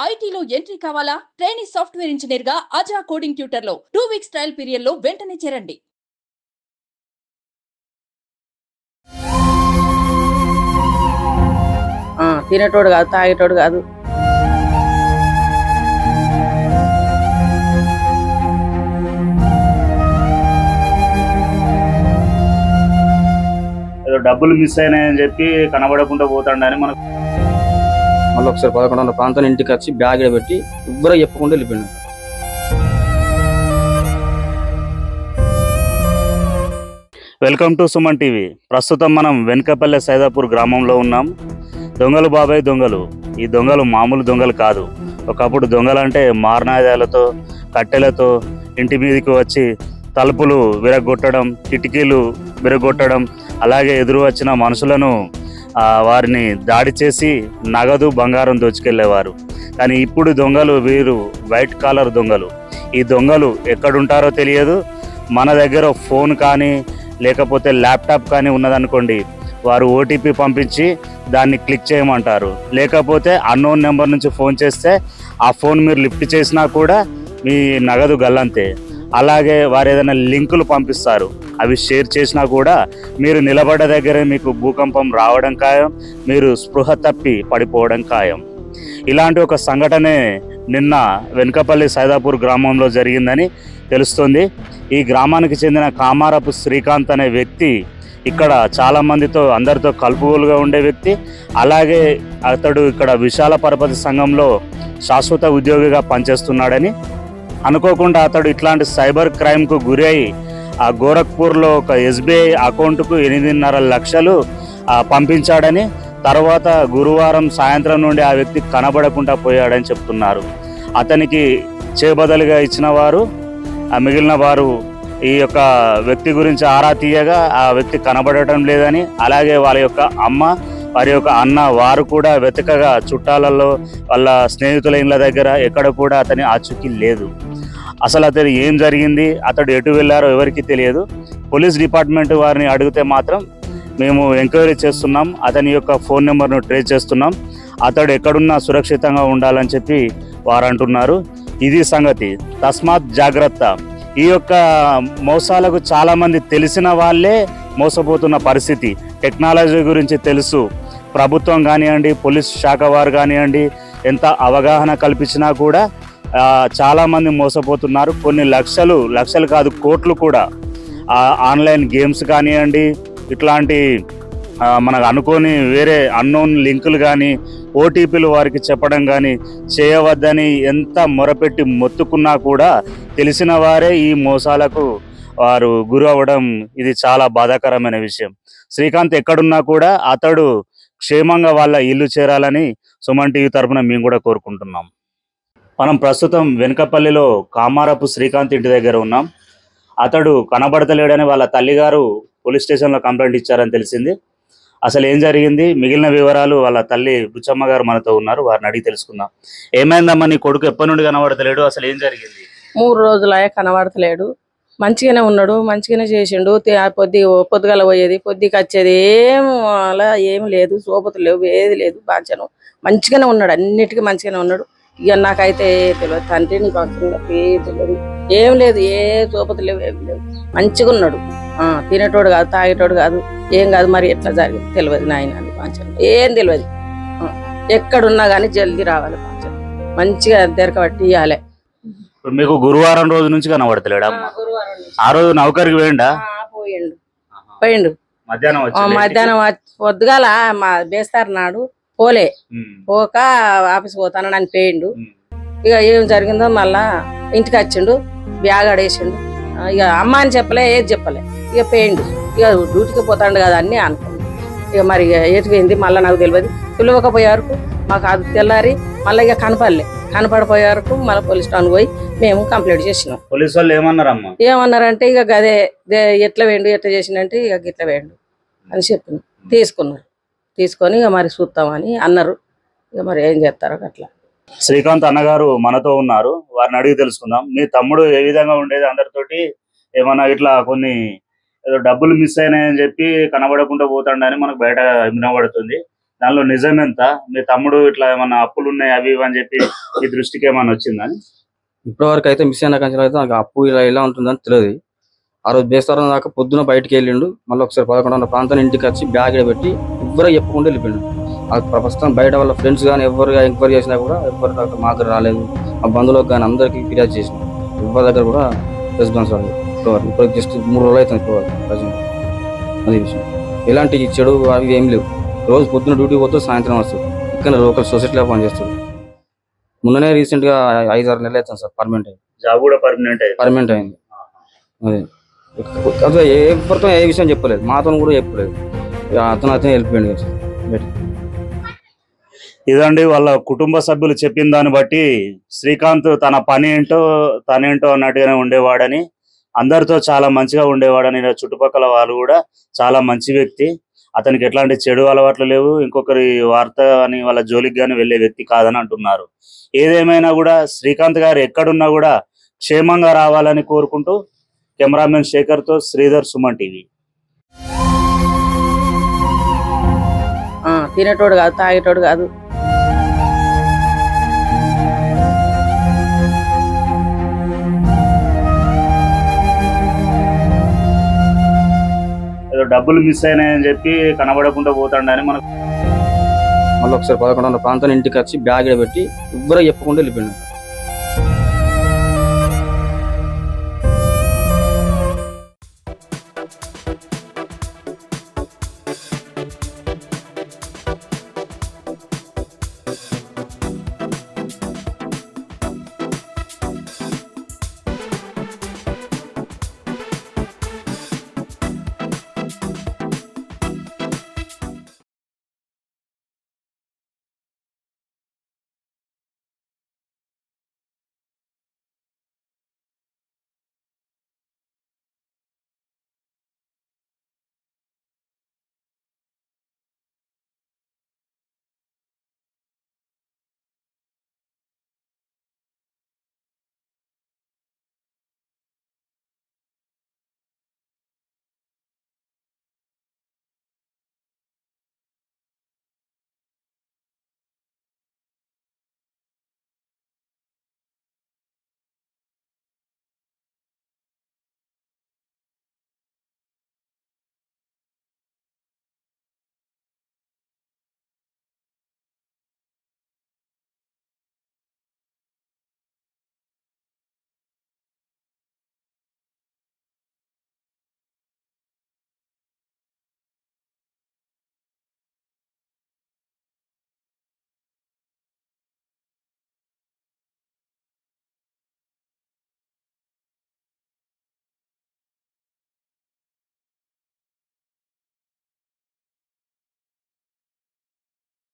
ఐటీలో ఎంట్రీ కావాలా? Trainee software ఇంజనీర్గా అజా కోడింగ్ ట్యూటర్లో టూ వీక్స్ ట్రయల్ పీరియడ్లో వెంటనే చేరండి. ఆ, తినేటోడు కాదు తాగేటోడు కాదు. ఏదో డబ్బులు మిస్ అయినాయని చెప్పి కనబడకుండా పోతాడని మనకు మళ్ళీ ఒకసారి పదకొండు వందల ప్రాంతం ఇంటికి వచ్చి బ్యాగ్ పెట్టి ఎవ్వరూ చెప్పకుండా వెళ్ళిపోయినాడు వెల్కమ్ టు సుమన్ టీవీ. ప్రస్తుతం మనం వెనుకపల్లె సైదాపూర్ గ్రామంలో ఉన్నాం. దొంగలు బాబాయ్ దొంగలు. ఈ దొంగలు మామూలు దొంగలు కాదు. ఒకప్పుడు దొంగలు అంటే మారణాయుధాలతో కట్టెలతో ఇంటి మీదకి వచ్చి తలుపులు విరగొట్టడం కిటికీలు విరగొట్టడం అలాగే ఎదురు వచ్చిన మనుషులను వారిని దాడి చేసి నగదు బంగారం దోచుకెళ్ళేవారు. కానీ ఇప్పుడు దొంగలు వీరు వైట్ కాలర్ దొంగలు. ఈ దొంగలు ఎక్కడుంటారో తెలియదు. మన దగ్గర ఫోన్ కానీ లేకపోతే ల్యాప్టాప్ కానీ ఉన్నదనుకోండి వారు ఓటీపీ పంపించి దాన్ని క్లిక్ చేయమంటారు. లేకపోతే అన్నోన్ నెంబర్ నుంచి ఫోన్ చేస్తే ఆ ఫోన్ మీరు లిఫ్ట్ చేసినా కూడా మీ నగదు గల్లంతే. అలాగే వారు ఏదైనా లింకులు పంపిస్తారు అవి షేర్ చేసినా కూడా మీరు నిలబడ్డ దగ్గరే మీకు భూకంపం రావడం ఖాయం మీరు స్పృహ తప్పి పడిపోవడం ఖాయం. ఇలాంటి ఒక సంఘటనే నిన్న వెనుకపల్లి సైదాపూర్ గ్రామంలో జరిగిందని తెలుస్తుంది. ఈ గ్రామానికి చెందిన కామారపు శ్రీకాంత్ అనే వ్యక్తి ఇక్కడ చాలామందితో అందరితో కలుపుగోలుగా ఉండే వ్యక్తి అలాగే అతడు ఇక్కడ విశాల పరపతి సంఘంలో శాశ్వత ఉద్యోగిగా పనిచేస్తున్నాడని అనుకోకుండా అతడు ఇట్లాంటి సైబర్ క్రైమ్కు గురై ఆ గోరఖ్పూర్లో ఒక ఎస్బీఐ అకౌంట్కు ఎనిమిదిన్నర లక్షలు పంపించాడని తర్వాత గురువారం సాయంత్రం నుండి ఆ వ్యక్తి కనబడకుండా పోయాడని చెప్తున్నారు. అతనికి చేబదలుగా ఇచ్చిన వారు మిగిలిన వారు ఈ యొక్క వ్యక్తి గురించి ఆరా తీయగా ఆ వ్యక్తి కనబడటం లేదని అలాగే వాళ్ళ యొక్క అమ్మ వారి యొక్క అన్న వారు కూడా వెతకగా చుట్టాలలో వాళ్ళ స్నేహితుల ఇళ్ళ దగ్గర ఎక్కడ కూడా అతని ఆచూకీ లేదు. అసలు అతను ఏం జరిగింది అతడు ఎటు వెళ్ళారో ఎవరికి తెలియదు. పోలీస్ డిపార్ట్మెంట్ వారిని అడిగితే మాత్రం మేము ఎంక్వైరీ చేస్తున్నాం అతని యొక్క ఫోన్ నెంబర్ను ట్రేస్ చేస్తున్నాం అతడు ఎక్కడున్నా సురక్షితంగా ఉండాలని చెప్పి వారు అంటున్నారు ఇది సంగతి. తస్మాత్ జాగ్రత్త. ఈ యొక్క మోసాలకు చాలామంది తెలిసిన వాళ్ళే మోసపోతున్న పరిస్థితి. టెక్నాలజీ గురించి తెలుసు. ప్రభుత్వం కానివ్వండి పోలీస్ శాఖ వారు కానివ్వండి ఎంత అవగాహన కల్పించినా కూడా చాలామంది చాలా మంది మోసపోతున్నారు. కొన్ని లక్షలు లక్షలు కాదు కోట్లు కూడా. ఆన్లైన్ గేమ్స్ కానివ్వండి ఇట్లాంటి మనకు అనుకోని వేరే అన్నోన్ లింకులు కానీ ఓటీపీలు వారికి చెప్పడం కానీ చేయవద్దని ఎంత మొరపెట్టి మొత్తుకున్నా కూడా తెలిసిన వారే ఈ మోసాలకు వారు గురి అవ్వడం ఇది చాలా బాధాకరమైన విషయం. శ్రీకాంత్ ఎక్కడున్నా కూడా అతడు క్షేమంగా వాళ్ళ ఇల్లు చేరాలని సుమన్ టీవీ తరపున మేము కూడా కోరుకుంటున్నాం. మనం ప్రస్తుతం వెనుకపల్లిలో కామారపు శ్రీకాంత్ ఇంటి దగ్గర ఉన్నాం. అతడు కనబడతలేడని వాళ్ళ తల్లిగారు పోలీస్ స్టేషన్లో కంప్లైంట్ ఇచ్చారని తెలిసింది. అసలు ఏం జరిగింది? మిగిలిన వివరాలు వాళ్ళ తల్లి బుచ్చమ్మ గారు మనతో ఉన్నారు. వారిని అడిగి తెలుసుకుందాం. ఏమైందమ్మా నీ కొడుకు ఎప్పటి నుండి కనబడతలేడు? అసలు ఏం జరిగింది? మూడు రోజులే కనబడతలేడు. మంచిగానే ఉన్నాడు మంచిగానే చేసిండు. పొద్దు పొద్దుగల పోయేది పొద్దుకి వచ్చేది ఏం అలా ఏం లేదు. సోపతులు లేవు ఏది లేదు. బాధ్యను. మంచిగానే ఉన్నాడు అన్నిటికీ మంచిగానే ఉన్నాడు. ఇక నాకైతే తెలియదు తండ్రి నీకు అవసరం తెలియదు ఏం లేదు. ఏ సోపతులు లేవు ఏం లేవు. మంచిగా ఉన్నాడు. ఆ, తినేటోడు కాదు తాగేటోడు కాదు ఏం కాదు. మరి ఎట్లా జరిగింది తెలియదు నాయన బాధ్యను ఏం తెలియదు ఎక్కడున్నా కానీ జల్దీ రావాలి బాధ్యను మంచిగా దెరకబట్టి ఇవ్వాలి. మీకు గురువారం రోజు నుంచి కనబడతలేడు? ఆ రోజు నౌకరికి వేయండా పోయిండు. పోయిండు. మధ్యాహ్నం మధ్యాహ్నం పొద్దుగాల మా బేస్తారు నాడు పోలే. పోక ఆఫీస్ పోతాను అని పోయిండు. ఇక ఏం జరిగిందో మళ్ళా ఇంటికి వచ్చిండు బ్యాగ్ ఆడేసిండు. ఇక అమ్మ అని చెప్పలే ఏది చెప్పలే. ఇక పోయిండు. ఇక డ్యూటీకి పోతాడు కదా అని అనుకుంది ఇక మరి పోయింది మళ్ళీ నాకు తెలియదు పిలవకపోయే వరకు మాకు అది తెల్లారి మళ్ళీ ఇక కనపడలే. కనపడిపోయే వరకు మళ్ళీ పోలీస్ స్టేషన్ పోయి మేము కంప్లీట్ చేసినాం. పోలీసు వాళ్ళు ఏమన్నారమ్మా? ఏమన్నారంటే ఇక గదే దే- ఎట్లా వేయండు ఎట్లా చేసిండంటే ఇక గిట్ల వేయండు అని చెప్పిన. తీసుకున్నారు తీసుకొని ఇక మరి చూస్తామని అన్నారు. ఇక మరి ఏం చేస్తారో అట్లా. శ్రీకాంత్ అన్నగారు మనతో ఉన్నారు. వారిని అడిగి తెలుసుకుందాం. మీ తమ్ముడు ఏ విధంగా ఉండేది అందరితోటి? ఏమన్నా ఇట్లా కొన్ని ఏదో డబ్బులు మిస్ అయినాయని చెప్పి కనబడకుండా పోతాడని మనకు బయట వినబడుతుంది. దానిలో నిజం ఎంత? మీ తమ్ముడు ఇట్లా ఏమన్నా అప్పులు ఉన్నాయి అవి ఇవి అని చెప్పి మీ దృష్టికి ఏమన్నా వచ్చిందని ఇప్పటి వరకు అయితే మిస్ అయిన కంచెలు అయితే నాకు అప్పు ఇలా ఇలా ఉంటుందని తెలియదు. ఆ రోజు బేస్తారం దాకా పొద్దున బయటికి వెళ్ళిండు. మళ్ళీ ఒకసారి పదకొండున్నర ప్రాంతాన్ని ఇంటికి వచ్చి బ్యాగ్ పెట్టి ఎవ్వరు చెప్పకుండా వెళ్ళిపోయిండు. ఆ ప్రస్తుతం బయట వాళ్ళ ఫ్రెండ్స్ కానీ ఎవరు ఎంక్వైరీ చేసినా కూడా ఎవరు మాకు రాలేదు. మా బంధువులకు కానీ అందరికీ ఫిర్యాదు చేసిన. ఎవరి దగ్గర కూడా రెస్పాన్స్ రాలేదు. ఇప్పుడు జస్ట్ మూడు రోజులు అవుతుంది ఇప్పుడు ప్రజెంట్. అది విషయం. ఎలాంటి చెడు అవి ఏం లేవు. రోజు పొద్దున డ్యూటీ పోతూ సాయంత్రం వస్తుంది ఇక్కడ లోకల్ సొసైటీలో పనిచేస్తాడు. మొన్ననే రీసెంట్గా ఐదు ఆరు నెలలు అవుతుంది సార్ పర్మనెంట్ అయింది. జాబ్ కూడా పర్మనెంట్ అయింది. పర్మనెంట్ అయింది. అదే. అదే ఎవరితో ఏ విషయం చెప్పలేదు. మాతో కూడా చెప్పలేదు. అతను అతను వెళ్ళిపోయింది ఇదండి వాళ్ళ కుటుంబ సభ్యులు చెప్పిన దాన్ని బట్టి శ్రీకాంత్ తన పని ఏంటో తనేంటో అన్నట్టుగానే ఉండేవాడని అందరితో చాలా మంచిగా ఉండేవాడని చుట్టుపక్కల వాళ్ళు కూడా చాలా మంచి వ్యక్తి. అతనికి ఎట్లాంటి చెడు అలవాట్లు లేవు. ఇంకొకరి వార్త అని వాళ్ళ జోలికి కానీ వెళ్ళే వ్యక్తి కాదని అంటున్నారు. ఏదేమైనా కూడా శ్రీకాంత్ గారు ఎక్కడున్నా కూడా క్షేమంగా రావాలని కోరుకుంటూ కెమెరామెన్ శేఖర్తో శ్రీధర్ సుమన్ టీవీ. ఆ, తినేటోడు కాదు తాగేటోడు కాదు. ఏదో డబ్బులు మిస్ అయినాయని చెప్పి కనబడకుండా పోతాడని మనకు మళ్ళీ ఒకసారి పదకొండున్నర ప్రాంతాన్ని ఇంటికి వచ్చి బ్యాగ్ పెట్టి ఎవ్వరు చెప్పకుండా వెళ్ళిపోయిండు